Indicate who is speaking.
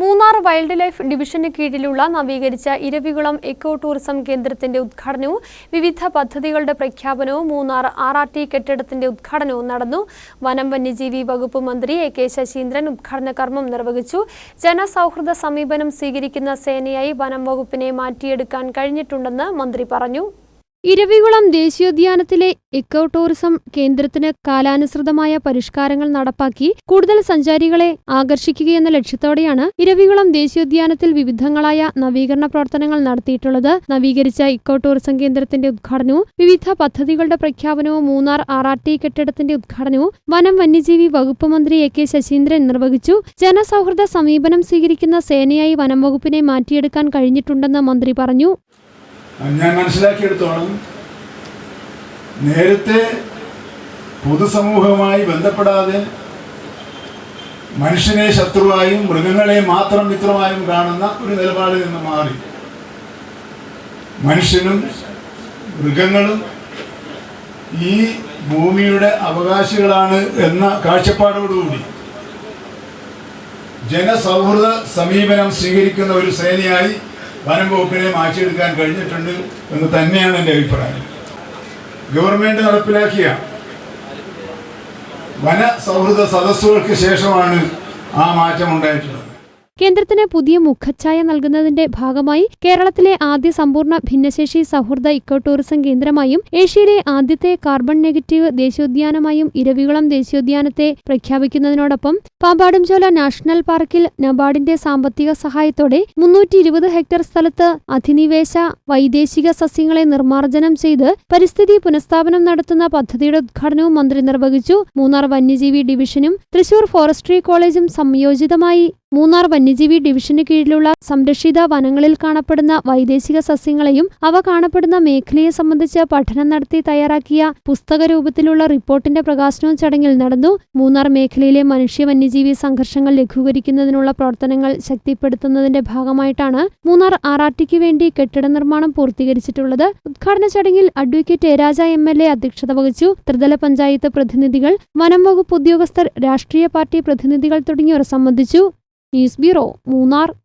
Speaker 1: Munnar wild life ഡിവിഷന് കീഴിലുള്ള നവീകരിച്ച Eravikulam eco tourism കേന്ദ്രത്തിന്റെ ഉദ്ഘാടനവും വിവിധ പദ്ധതികളുടെ പ്രഖ്യാപനവും മൂന്നാർ ആർ ആർ ടി കെട്ടിടത്തിന്റെ ഉദ്ഘാടനവും നടന്നു. വനം വന്യജീവി വകുപ്പ് മന്ത്രി എ കെ ശശീന്ദ്രൻ ഉദ്ഘാടന കർമ്മം നിർവഹിച്ചു. ജനസൗഹൃദ സമീപനം സ്വീകരിക്കുന്ന സേനയായി വനം വകുപ്പിനെ മാറ്റിയെടുക്കാൻ കഴിഞ്ഞിട്ടുണ്ടെന്ന് മന്ത്രി പറഞ്ഞു. ഇരവികുളം ദേശീയോദ്യാനത്തിലെ എക്കോ ടൂറിസം കേന്ദ്രത്തിന് കാലാനുസൃതമായ പരിഷ്കാരങ്ങൾ നടപ്പാക്കി കൂടുതൽ സഞ്ചാരികളെ ആകർഷിക്കുകയെന്ന ലക്ഷ്യത്തോടെയാണ് ഇരവികുളം ദേശീയോദ്യാനത്തിൽ വിവിധങ്ങളായ നവീകരണ പ്രവർത്തനങ്ങൾ നടത്തിയിട്ടുള്ളത്. നവീകരിച്ച ഇക്കോ ടൂറിസം കേന്ദ്രത്തിന്റെ ഉദ്ഘാടനവും വിവിധ പദ്ധതികളുടെ പ്രഖ്യാപനവും മൂന്നാർ ആർ ആർ ടി കെട്ടിടത്തിന്റെ ഉദ്ഘാടനവും വനം വന്യജീവി വകുപ്പ് മന്ത്രി എ കെ ശശീന്ദ്രൻ നിർവഹിച്ചു. ജനസൗഹൃദ സമീപനം സ്വീകരിക്കുന്ന സേനയായി വനം വകുപ്പിനെ മാറ്റിയെടുക്കാൻ കഴിഞ്ഞിട്ടുണ്ടെന്ന് മന്ത്രി പറഞ്ഞു.
Speaker 2: ഞാൻ മനസ്സിലാക്കിയെടുത്തോളം നേരത്തെ പൊതുസമൂഹവുമായി ബന്ധപ്പെടാതെ മനുഷ്യനെ ശത്രുവായും മൃഗങ്ങളെ മാത്രം മിത്രമായും കാണുന്ന ഒരു നിലപാടിൽ നിന്ന് മാറി. മനുഷ്യനും മൃഗങ്ങളും ഈ ഭൂമിയുടെ അവകാശികളാണ് എന്ന കാഴ്ചപ്പാടോടുകൂടി ജനസൗഹൃദ സമീപനം സ്വീകരിക്കുന്ന ഒരു സേനയായി വനം വകുപ്പിനെ മാറ്റിയെടുക്കാൻ കഴിഞ്ഞിട്ടുണ്ട് എന്ന് തന്നെയാണ് എന്റെ അഭിപ്രായം. ഗവൺമെന്റ് നടപ്പിലാക്കിയ വന സൗഹൃദ സദസ്സുകൾക്ക് ശേഷമാണ് ആ മാറ്റം ഉണ്ടായിട്ടുള്ളത്
Speaker 1: കേന്ദ്രത്തിന് പുതിയ മുഖച്ഛായ നൽകുന്നതിന്റെ ഭാഗമായി കേരളത്തിലെ ആദ്യ സമ്പൂർണ ഭിന്നശേഷി സൗഹൃദ ഇക്കോ ടൂറിസം കേന്ദ്രമായും ഏഷ്യയിലെ ആദ്യത്തെ കാർബൺ നെഗറ്റീവ് ദേശീയോദ്യാനമായും ഇരവികുളം ദേശീയോദ്യാനത്തെ പ്രഖ്യാപിക്കുന്നതിനോടൊപ്പം പാമ്പാടുംചോല നാഷണൽ പാർക്കിൽ നബാർഡിന്റെ സാമ്പത്തിക സഹായത്തോടെ മുന്നൂറ്റി ഇരുപത് ഹെക്ടർ സ്ഥലത്ത് അധിനിവേശ വൈദേശിക സസ്യങ്ങളെ നിർമ്മാർജനം ചെയ്ത് പരിസ്ഥിതി പുനഃസ്ഥാപനം നടത്തുന്ന പദ്ധതിയുടെ ഉദ്ഘാടനവും മന്ത്രി നിർവഹിച്ചു. മൂന്നാർ വന്യജീവി ഡിവിഷനും തൃശൂർ ഫോറസ്ട്രി കോളേജും സംയോജിതമായി മൂന്നാർ വന്യജീവി ഡിവിഷന് കീഴിലുള്ള സംരക്ഷിത വനങ്ങളിൽ കാണപ്പെടുന്ന വൈദേശിക സസ്യങ്ങളെയും അവ കാണപ്പെടുന്ന മേഖലയെ സംബന്ധിച്ച് പഠനം നടത്തി തയ്യാറാക്കിയ പുസ്തക രൂപത്തിലുള്ള റിപ്പോർട്ടിന്റെ പ്രകാശനവും ചടങ്ങിൽ നടന്നു. മൂന്നാർ മേഖലയിലെ മനുഷ്യ വന്യജീവി സംഘർഷങ്ങൾ ലഘൂകരിക്കുന്നതിനുള്ള പ്രവർത്തനങ്ങൾ ശക്തിപ്പെടുത്തുന്നതിന്റെ ഭാഗമായിട്ടാണ് മൂന്നാർ ആർ വേണ്ടി കെട്ടിട നിർമ്മാണം പൂർത്തീകരിച്ചിട്ടുള്ളത്. ഉദ്ഘാടന ചടങ്ങിൽ advocate E Raja M L A അധ്യക്ഷത വഹിച്ചു. ത്രിതല പഞ്ചായത്ത് പ്രതിനിധികൾ വനം വകുപ്പ് ഉദ്യോഗസ്ഥർ രാഷ്ട്രീയ പാർട്ടി പ്രതിനിധികൾ തുടങ്ങിയവർ സംബന്ധിച്ചു. his beuro munar